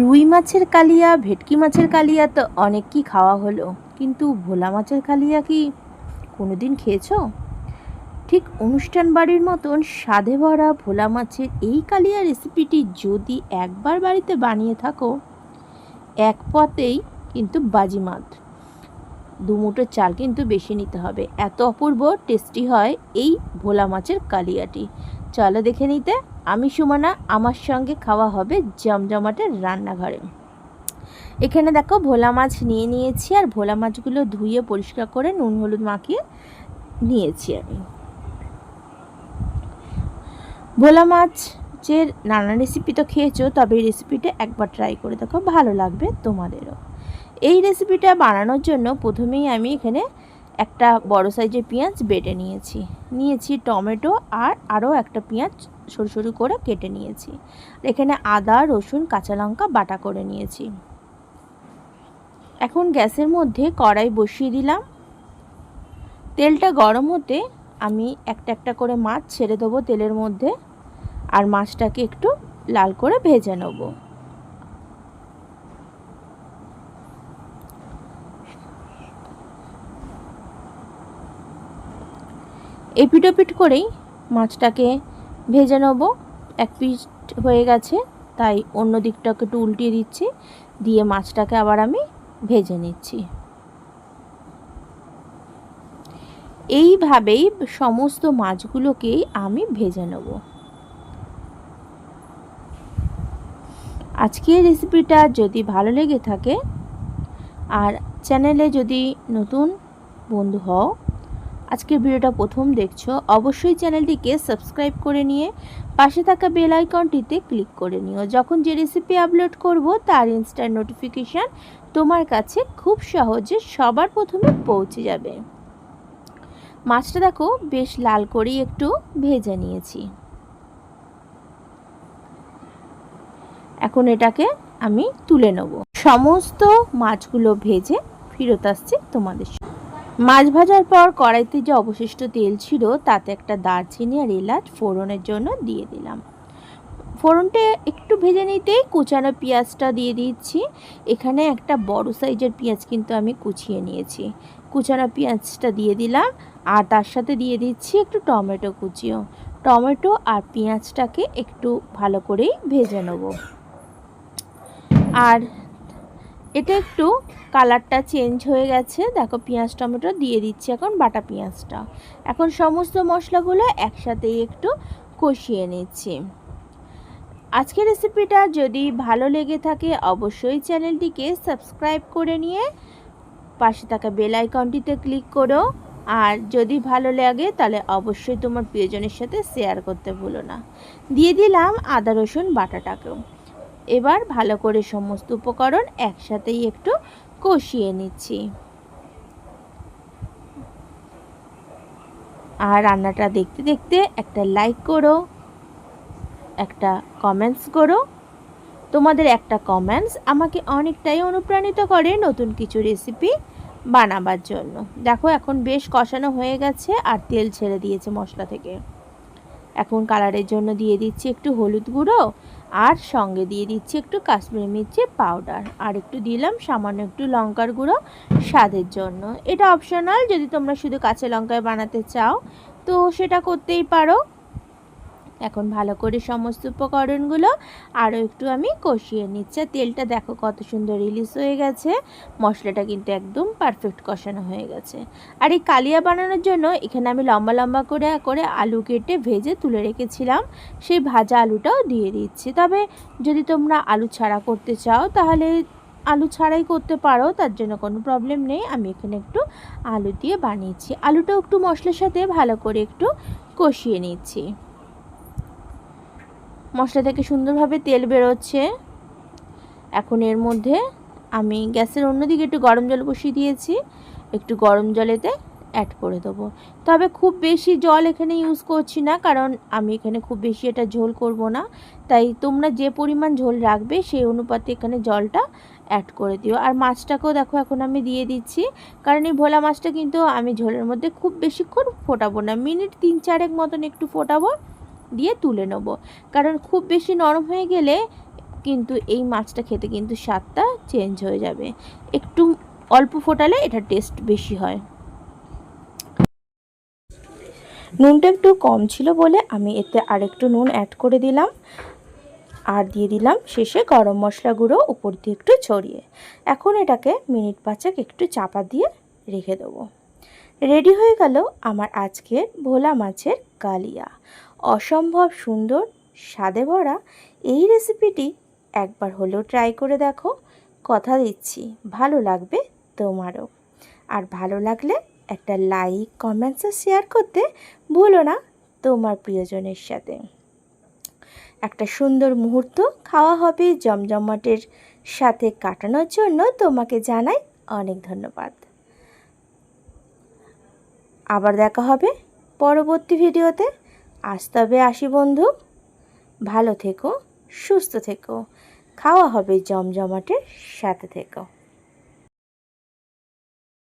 রুই মাছের কালিয়া, ভেটকি মাছের কালিয়া তো অনেক কি খাওয়া হলো। কিন্তু ভোলা মাছের কালিয়া কি কোনোদিন খেয়েছো? ঠিক অনুষ্ঠান বাড়ির মতন স্বাদে ভরা ভোলা মাছের এই কালিয়া রেসিপিটি যদি একবার বাড়িতে বানিয়ে থাকো, এক পথেই কিন্তু বাজিমাত দুমুটো চাল কিন্তু বেশি নিতে হবে। এত অপূর্ব টেস্টি হয় এই ভোলা মাছের কালিয়াটি। চলো দেখে নিতে। আমি, সুমনা, আমার সঙ্গে খাওয়া হবে জমজমাটের রান্নাঘরে। এখানে দেখো ভোলা মাছ নিয়ে নিয়েছি আর ভোলা মাছগুলো ধুয়ে পরিষ্কার করে নুন, হলুদ মাখিয়ে নিয়েছি আমি। ভোলা মাছের নানা রেসিপি তো খেয়েছো, তবে এই রেসিপিটা একবার ট্রাই করে দেখো, ভালো লাগবে তোমাদেরও। এই রেসিপিটা বানানোর জন্য প্রথমেই আমি এখানে একটা বড় সাইজের পেঁয়াজ বেটে নিয়েছি। নিয়েছি টমেটো আর আরও একটা পেঁয়াজ সরু সরু করে কেটে নিয়েছি। এখানে আদা, রসুন, কাঁচা লঙ্কা বাটা করে নিয়েছি। এখন গ্যাসের মধ্যে কড়াই বসিয়ে দিলাম। তেলটা গরম হতে আমি একটা একটা করে মাছ ছেড়ে দেবো তেলের মধ্যে। আর মাছটাকে একটু লাল করে ভেজে নেব। এপিটোপিট করেই মাছটাকে ভেজে নেব। এক পিস হয়ে গেছে, তাই অন্য দিকটাকে একটু উল্টিয়ে দিচ্ছি, দিয়ে মাছটাকে আবার আমি ভেজে নিচ্ছি। এইভাবেই সমস্ত মাছগুলোকেই আমি ভেজে নেব। আজকের রেসিপিটা যদি ভালো লেগে থাকে, আর চ্যানেলে যদি নতুন বন্ধু হও আজকের ভিডিওটা প্রথম দেখছ, অবশ্যই চ্যানেলটিকে সাবস্ক্রাইব করে নিয়ে পাশে থাকা বেল আইকনটিতে ক্লিক করে নিও। যখন যে রেসিপি আপলোড করব, তার ইনস্ট্যান্ট নোটিফিকেশান তোমার কাছে খুব সহজে সবার প্রথমে পৌঁছে যাবে। মাছটা দেখো, বেশ লাল করেই একটু ভেজে নিয়েছি। এখন এটাকে আমি তুলে নেব। সমস্ত মাছগুলো ভেজে ফেরত আসছে তোমাদের মাছ ভাজার পর কড়াইতে যে অবশিষ্ট তেল ছিল, তাতে একটা দারচিনি আর এলাচ ফোড়নের জন্য দিয়ে দিলাম। ফোড়নটা একটু ভেজে নিতেই কুচানো পেঁয়াজটা দিয়ে দিচ্ছি। এখানে একটা বড় সাইজের পেঁয়াজ কিন্তু আমি কুচিয়ে নিয়েছি। কুচানো পেঁয়াজটা দিয়ে দিলাম আর তার সাথে দিয়ে দিচ্ছি একটু টমেটো কুচিও। টমেটো আর পেঁয়াজটাকে একটু ভালো করেই ভেজে নেব। আর এটা একটু কালারটা চেঞ্জ হয়ে গেছে। দেখো পেঁয়াজ, টমেটো দিয়ে দিচ্ছি এখন বাটা পেঁয়াজটা। এখন সমস্ত মশলাগুলো একসাথেই একটু কষিয়ে নিচ্ছি। আজকের রেসিপিটা যদি ভালো লেগে থাকে অবশ্যই চ্যানেলটিকে সাবস্ক্রাইব করে নিয়ে পাশে থাকা বেল আইকনটিতে ক্লিক করো। আর যদি ভালো লাগে তাহলে অবশ্যই তোমার প্রিয়জনের সাথে শেয়ার করতে ভুলো না। দিয়ে দিলাম আদা, রসুন বাটাটাকেও। এবার ভালো করে সমস্ত উপকরণ একসাথেই একটু কষিয়ে নিচ্ছি। আর রান্নাটা দেখতে দেখতে একটা লাইক করো, একটা কমেন্টস করো। তোমাদের একটা কমেন্টস আমাকে অনেকটাই অনুপ্রাণিত করে নতুন কিছু রেসিপি বানাবার জন্য। দেখো এখন বেশ কষানো হয়ে গেছে আর তেল ছেড়ে দিয়েছে মশলা থেকে। এখন কালারের জন্য দিয়ে দিচ্ছি একটু হলুদ গুঁড়ো আর সঙ্গে দিয়ে দিচ্ছি একটু কাশ্মীরি মির্চি পাউডার আর একটু দিলাম সামান্য একটু লঙ্কার গুঁড়ো স্বাদের জন্য। এটা অপশনাল যদি তোমরা শুধু কাঁচা লঙ্কায় বানাতে চাও, তো সেটা করতেই পারো। এখন ভালো করে সমস্ত উপকরণগুলো আরও একটু আমি কষিয়ে নিচ্ছি। তেলটা দেখো কত সুন্দর রিলিজ হয়ে গেছে। মশলাটা কিন্তু একদম পারফেক্ট কষানো হয়ে গেছে। আর এই কালিয়া বানানোর জন্য এখানে আমি লম্বা লম্বা করে করে আলু কেটে ভেজে তুলে রেখেছিলাম। সেই ভাজা আলুটাও দিয়ে দিচ্ছি। তবে যদি তোমরা আলু ছাড়া করতে চাও, তাহলে আলু ছাড়াই করতে পারো, তার জন্য কোনো প্রবলেম নেই। আমি এখানে একটু আলু দিয়ে বানিয়েছি। আলুটাও একটু মশলার সাথে ভালো করে একটু কষিয়ে নিচ্ছি। মশলা থেকে সুন্দরভাবে তেল বেরোচ্ছে। এখন এর মধ্যে আমি গ্যাসের অন্যদিকে একটু গরম জল বসিয়ে দিয়েছি। একটু গরম জলেতে অ্যাড করে দেবো। তবে খুব বেশি জল এখানে ইউজ করছি না, কারণ আমি এখানে খুব বেশি এটা ঝোল করব না। তাই তোমরা যে পরিমাণ ঝোল রাখবে সেই অনুপাতে এখানে জলটা অ্যাড করে দিও। আর মাছটাকেও দেখো এখন আমি দিয়ে দিচ্ছি। কারণ এই ভোলা মাছটা কিন্তু আমি ঝোলের মধ্যে খুব বেশিক্ষণ ফোটাবো না। মিনিট তিন চারেক মতন একটু ফোটাবো। দিয়ে তুলে নেব। কারণ খুব বেশি নরম হয়ে গেলে কিন্তু এই মাছটা খেতে কিন্তু স্বাদটা চেঞ্জ হয়ে যাবে। একটু অল্প ফোটালে এটা টেস্ট বেশি হয়। নুনটা একটু কম ছিল বলে আমি এতে আরেকটু নুন অ্যাড করে দিলাম। আর দিয়ে দিলাম শেষে গরম মশলা গুঁড়ো উপর দিয়ে একটু ছড়িয়ে। এখন এটাকে মিনিট পাঁচেক একটু চাপা দিয়ে রেখে দেবো। রেডি হয়ে গেল আমার আজকের ভোলা মাছের কালিয়া। অসম্ভব সুন্দর, স্বাদে ভরা এই রেসিপিটি একবার হলেও ট্রাই করে দেখো। কথা দিচ্ছি, ভালো লাগবে তোমারও। আর ভালো লাগলে একটা লাইক কমেন্টস শেয়ার করতে ভুলো না তোমার প্রিয়জনের সাথে। একটা সুন্দর মুহূর্ত খাওয়া হবে, জমজমাটের সাথে কাটানোর জন্য তোমাকে জানাই অনেক ধন্যবাদ। আবার দেখা হবে পরবর্তী ভিডিওতে আজ তবে আসি বন্ধু। ভালো থেকো সুস্থ থেকো। খাওয়া হবে জমজমাটের সাথে থেকো।